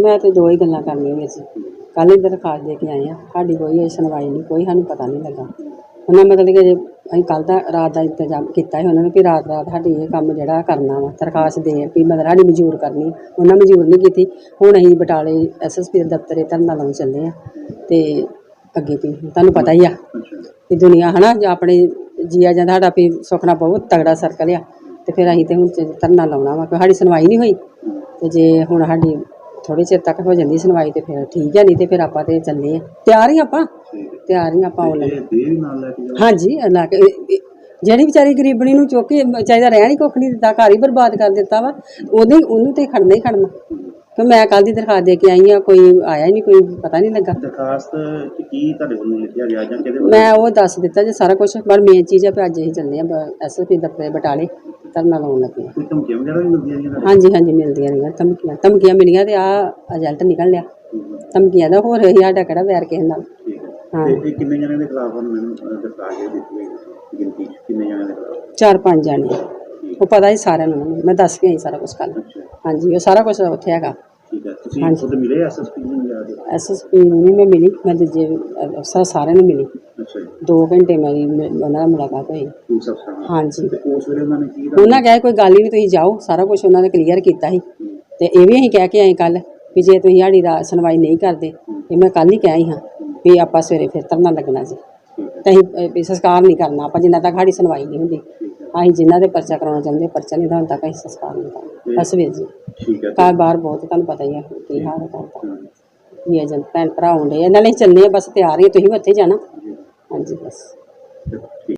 ਮੈਂ ਤੇ ਦੋ ਹੀ ਗੱਲਾਂ ਕਰਨੀਆਂ ਵੀ ਅਸੀਂ। ਕੱਲ੍ਹ ਹੀ ਦਰਖਾਸਤ ਦੇ ਕੇ ਆਏ ਆ ਸਾਡੀ ਕੋਈ ਇਹ ਸੁਣਵਾਈ ਨਹੀਂ, ਕੋਈ ਸਾਨੂੰ ਪਤਾ ਨਹੀਂ ਲੱਗਾ। ਉਹਨਾਂ ਮਤਲਬ ਕਿ ਜੇ ਅਸੀਂ ਕੱਲ੍ਹ ਦਾ ਰਾਤ ਦਾ ਇੰਤਜ਼ਾਮ ਕੀਤਾ ਸੀ ਉਹਨਾਂ ਨੇ ਵੀ ਰਾਤ ਰਾਤ ਸਾਡੀ ਇਹ ਕੰਮ ਜਿਹੜਾ ਕਰਨਾ ਵਾ, ਦਰਖਾਸਤ ਦੇ ਵੀ ਮਤਲਬ ਸਾਡੀ ਮਨਜ਼ੂਰ ਕਰਨੀ। ਉਹਨਾਂ ਮਨਜ਼ੂਰ ਨਹੀਂ ਕੀਤੀ। ਹੁਣ ਅਸੀਂ ਬਟਾਲੇ ਐਸਐਸਪੀ ਦਫ਼ਤਰੇ ਧਰਨਾ ਲਾਉਣ ਚੱਲੇ ਆ ਤੇ ਅੱਗੇ ਵੀ ਤੁਹਾਨੂੰ ਪਤਾ ਹੀ ਆ ਵੀ ਦੁਨੀਆ ਹਨਾ, ਜੇ ਆਪਣੇ ਜੀਆ ਜਾਂਦਾ ਸਾਡਾ ਵੀ ਸੁਖਣਾ ਬਹੁਤ ਤਗੜਾ ਸਰਕਲ ਆ। ਤੇ ਫਿਰ ਅਸੀਂ ਤੇ ਹੁਣ ਧਰਨਾ ਲਾਉਣਾ ਵਾ ਕਿ ਸਾਡੀ ਸੁਣਵਾਈ ਨਹੀਂ ਹੋਈ। ਤੇ ਜੇ ਹੁਣ ਸਾਡੀ ਥੋੜੇ ਚਿਰ ਤੱਕ ਹੋ ਜਾਂਦੀ ਸੁਣਵਾਈ ਤੇ ਫਿਰ ਠੀਕ ਹੈ ਨਹੀਂ ਤੇ ਫਿਰ ਆਪਾਂ ਤੇ ਚੱਲੇ ਆ ਤਿਆਰ ਹੀ ਆਪਾਂ? ਤਿਆਰ ਹੀ ਆਪਾਂ ਆਉਣ ਨਾਲ ਲੈ ਕੇ ਹਾਂਜੀ ਅੱਲਾ ਕੇ ਜਿਹੜੀ ਵਿਚਾਰੀ ਗਰੀਬਣੀ ਨੂੰ ਚੁੱਕ ਕੇ ਚਾਹੀਦਾ ਰਹਿਣ ਹੀ ਕੁੱਖ ਨਹੀਂ ਦਿੱਤਾ ਘਰ ਹੀ ਬਰਬਾਦ ਕਰ ਦਿੱਤਾ ਵਾ ਉਹਦੇ ਉਹਨੂੰ ਤੇ ਖੜਨਾ ਹੀ ਖੜਨਾ। ਕਿ ਮੈਂ ਕੱਲ ਦੀ ਦਰਖਾਸਤ ਦੇ ਕੇ ਆਈ ਆ ਕੋਈ ਆਇਆ ਹੀ ਨਹੀਂ ਕੋਈ ਪਤਾ ਨਹੀਂ ਲੱਗਾ। ਦਰਖਾਸਤ ਚ ਕੀ ਤੁਹਾਡੇ ਵੱਲੋਂ ਲਿਖਿਆ ਗਿਆ ਜਾਂ ਕਿਹਦੇ ਵੱਲੋਂ? ਮੈਂ ਉਹ ਦੱਸ ਦਿੱਤਾ ਜੇ ਸਾਰਾ ਕੁਝ ਪਰ ਮੇਨ ਚੀਜ਼ ਆ ਵੀ ਅੱਜ ਅਸੀਂ ਚੱਲੇ ਆ ਐਸਐਸਪੀ ਦਫ਼ਤਰ ਬਟਾਲੇ ਧਰਨਾ ਲਾਉਣ ਲੱਗੇ ਆ। ਕੋਈ ਧਮਕੀਆਂ ਵਗੈਰਾ ਵੀ ਮਿਲਦੀਆਂ ਇਹਨਾਂ ਹਾਂਜੀ ਹਾਂਜੀ ਮਿਲਦੀਆਂ ਰਹੀਆਂ ਧਮਕੀਆਂ ਧਮਕੀਆਂ ਮਿਲੀਆਂ ਤੇ ਆ ਰਿਜ਼ਲਟ ਨਿਕਲ ਲਿਆ। ਧਮਕੀਆਂ ਦਾ ਹੋਰ ਅਸੀਂ ਸਾਡਾ ਕਿਹੜਾ ਵੈਰ ਕਿਸੇ ਨਾਲ। ਠੀਕ ਹੈ। ਹਾਂ। ਤੇ ਇਹ ਕਿੰਨੇ ਜਣਿਆਂ ਦੇ ਖਿਲਾਫ ਹਨ ਮੈਨੂੰ ਅਹ, ਦਰਖਾਸਤ ਜਿਹੜੀ ਦਿੱਤੀ ਹੈ ਗਿਣਤੀ ਕਿੰਨੇ ਜਣਿਆਂ ਦੇ ਖਿਲਾਫ? ਚਾਰ ਪੰਜ ਜਾਣੇ। ਉਹ ਪਤਾ ਹੀ ਸਾਰਿਆਂ ਨੂੰ। ਮੈਂ ਦੱਸ ਕੇ ਆਈ ਸਾਰਾ ਕੁਝ ਕੱਲ ਹਾਂਜੀ ਉਹ ਸਾਰਾ ਕੁਝ ਉੱਥੇ ਹੈਗਾ। ਠੀਕ ਹੈ ਤੁਸੀਂ ਹਾਂਜੀ। ਖੁਦ ਮਿਲੇ ਐਸਐਸਪੀ ਨੂੰ ਜਾ ਕੇ ਐਸਐਸਪੀ ਨੂੰ ਨਹੀਂ ਮੈਂ ਮਿਲੀ ਮੈਂ ਦੂਜੇ ਅਫਸਰ ਸਾਰਿਆਂ ਨੂੰ ਮਿਲੀ। ਅੱਛਾ ਜੀ। 2 ਘੰਟੇ ਮੇਰੀ ਮ- ਉਹਨਾਂ ਨਾਲ ਮੁਲਾਕਾਤ ਹੋਈ। ਪੁਲਿਸ ਅਫਸਰ ਨਾਲ। ਹਾਂਜੀ। ਤੇ ਉਸ ਵੇਲੇ ਉਹਨਾਂ ਨੇ ਕੀ ਉਹਨਾਂ ਕਹੇ ਕੋਈ ਗੱਲ ਹੀ ਨਹੀਂ ਤੁਸੀਂ ਜਾਓ ਸਾਰਾ ਕੁਝ ਉਹਨਾਂ ਨੇ ਕਲੀਅਰ ਕੀਤਾ ਸੀ। ਤੇ ਇਹ ਵੀ ਅਸੀਂ ਕਹਿ ਕੇ ਆਏ ਕੱਲ ਵੀ ਜੇ ਤੁਸੀਂ ਸਾਡੀ ਰਾ ਸੁਣਵਾਈ ਨਹੀਂ ਕਰਦੇ ਇਹ ਮੈਂ ਕੱਲ ਹੀ ਕਹਿ ਆਈ ਹਾਂ ਵੀ ਆਪਾਂ ਸਵੇਰੇ ਫਿਰ ਧਰਨਾ ਲੱਗਣਾ ਜੀ। ਤੇ ਅਸੀਂ ਅ, ਵੀ ਸੰਸਕਾਰ ਨਹੀਂ ਕਰਨਾ ਆਪਾਂ ਜਿੰਨਾ ਤੱਕ ਸਾਡੀ ਸੁਣਵਾਈ ਨਹੀਂ ਹੁੰਦੀ ਅਸੀਂ ਜਿਨ੍ਹਾਂ ਦੇ ਪਰਚਾ ਕਰਾਉਣਾ ਚਾਹੁੰਦੇ ਪਰਚਾ ਨਹੀਂ ਹੋਣ ਤੱਕ ਅਸੀਂ ਸੰਸਕਾਰ ਨਹੀਂ ਕਰਨਾ ਬਸ ਵੀਰ ਜੀ। ਠੀਕ ਹੈ ਘਰ ਬਾਹਰ ਬਹੁਤ ਤੁਹਾਨੂੰ ਪਤਾ ਹੀ ਹੈ ਕੀ ਹਾਲ ਹੈ ਕਰਦਾ ਕੀ ਏਜੰਟ ਭੈਣ ਭਰਾ ਹੁੰਦੇ ਇਹਨਾਂ ਲਈ ਚੱਲੇ ਆ ਬਸ ਤਿਆਰ ਹੀ ਆ, ਤੁਸੀਂ ਵੀ ਉੱਥੇ ਜਾਣਾ। ਹਾਂਜੀ ਬਸ। ਤੇ